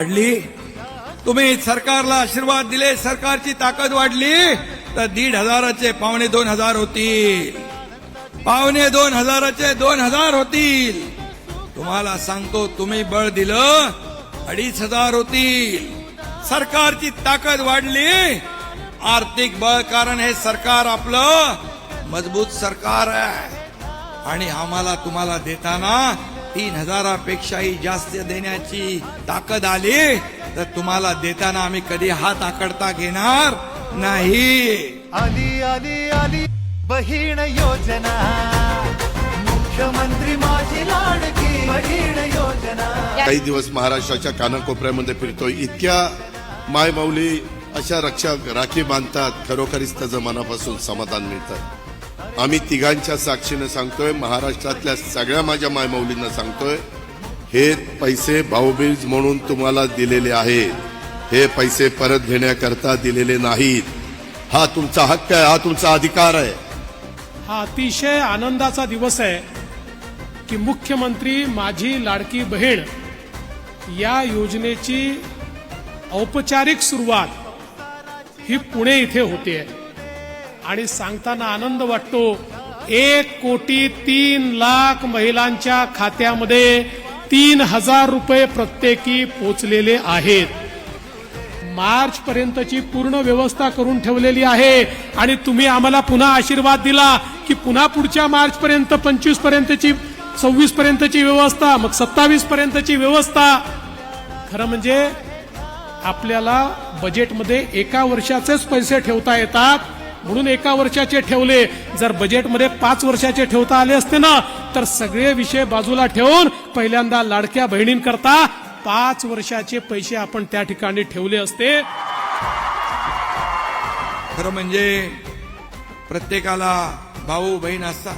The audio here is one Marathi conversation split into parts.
वाढली. तुम्ही सरकारला आशीर्वाद दिले सरकारची ताकद वाढली तर दीड हजाराचे पावणे दोन हजार होतील. पावणे दोन हजाराचे दोन हजार होतील. तुम्हाला सांगतो तुम्ही बळ दिलं अडीच हजार होतील. सरकारची ताकद वाढली. आर्थिक बळ कारण हे सरकार आपलं मजबूत सरकार आहे. आणि आम्हाला तुम्हाला देताना तीन हजारापेक्षाही जास्त देण्याची ताकद आली तर तुम्हाला देताना आम्ही कधी हात आकडता घेणार नाही. आली आली आली बहीण योजना. मुख्यमंत्री माझी लाडकी बहीण योजना. काही दिवस महाराष्ट्राच्या कानाकोपऱ्यामध्ये फिरतोय. इतक्या माय माऊली अशा रक्षा राखी बांधतात खरोखरीच त्याचं मनापासून समाधान मिळतं. आम्ही तिघांच्या साक्षीनं सांगतोय महाराष्ट्रातल्या सगळ्या माझ्या मायमौलींना सांगतोय हे पैसे भाऊबीज म्हणून तुम्हाला दिलेले आहेत. हे पैसे परत घेण्याकरता दिलेले नाहीत. हा तुमचा हक्क आहे हा तुमचा अधिकार आहे. हा अतिशय आनंदाचा दिवस आहे की मुख्यमंत्री माझी लाडकी बहीण या योजनेची औपचारिक सुरुवात ही पुणे इथे होते. आणि सांगताना आनंद वाटतो. एक कोटी तीन लाख महिलांच्या खात्यामध्ये तीन हजार रुपये प्रत्येकी पोचलेले आहेत. मार्च पर्यंतची पूर्ण व्यवस्था करून ठेवलेली आहे. आणि तुम्ही आम्हाला पुन्हा आशीर्वाद दिला की पुन्हा पुढच्या मार्च पर्यंत पंचवीस पर्यंतची सव्वीस पर्यंतची व्यवस्था मग सत्तावीस पर्यंतची व्यवस्था. खरं म्हणजे आपल्याला बजेटमध्ये एका वर्षाचेच पैसे ठेवता येतात. म्हणून एका वर्षाचे ठेवले. जर बजेटमध्ये पाच वर्षाचे ठेवता आले असते ना तर सगळे विषय बाजूला ठेवून पहिल्यांदा लाडक्या बहिणींकरता पाच वर्षाचे पैसे आपण त्या ठिकाणी ठेवले असते. खरं म्हणजे प्रत्येकाला भाऊ बहीण असतात.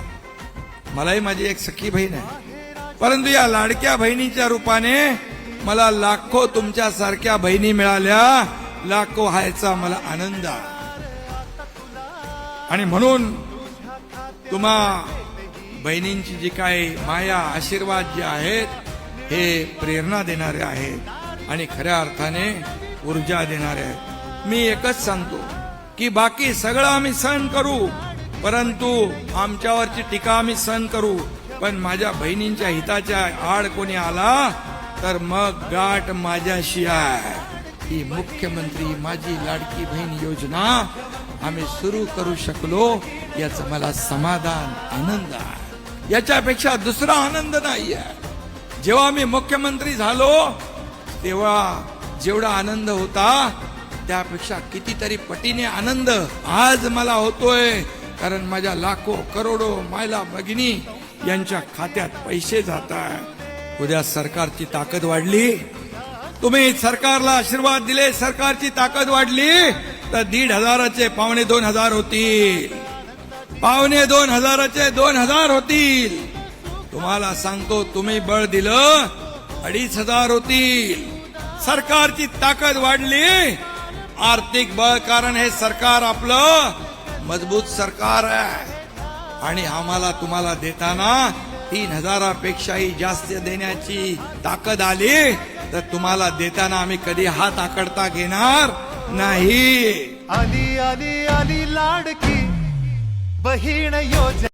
मलाही माझी एक सखी बहीण आहे. परंतु या लाडक्या बहिणीच्या रूपाने मला लाखो तुमच्यासारख्या बहिणी मिळाल्या. लाखो हायचा मला आनंद आहे. आणि म्हणून तुम्हा बहिणींची जी काय माया आशीर्वाद जे आहेत हे प्रेरणा देणारे आहेत आणि खऱ्या अर्थाने ऊर्जा देणारे आहेत. मी एकच सांगतो की बाकी सगळं आम्ही सहन करू परंतु आमच्यावरची टीका आम्ही सहन करू. पण माझ्या बहिणींच्या हिताच्या आड कोणी आला तर मग गाठ माझ्याशी आहे. ही मुख्यमंत्री माझी लाडकी बहीण योजना आम्ही सुरू करू शकलो याचं मला समाधान आनंद आहे. याच्यापेक्षा दुसरा आनंद नाही आहे जेव्हा मी मुख्यमंत्री झालो तेव्हा जेवढा आनंद होता त्यापेक्षा कितीतरी पटीने आनंद आज मला होतोय कारण माझ्या लाखो करोडो मायला भगिनी यांच्या खात्यात पैसे जात आहे उद्या सरकारची ताकद वाढली तुम्ही सरकारला आशीर्वाद दिले सरकारची ताकद वाढली तर दीड हजाराचे पावणे दोन हजार होतील. पावणे दोन हजाराचे दोन हजार होतील. तुम्हाला सांगतो तुम्ही बळ दिलं अडीच हजार होतील. सरकारची ताकद वाढली. आर्थिक बळ कारण हे सरकार आपलं मजबूत सरकार आहे. आणि आम्हाला तुम्हाला देताना तीन हजारापेक्षाही जास्त देण्याची ताकद आली तर तुम्हाला देताना आम्ही कधी हात आकडता घेणार नाही. आली आली आली लाडकी बहीण योजना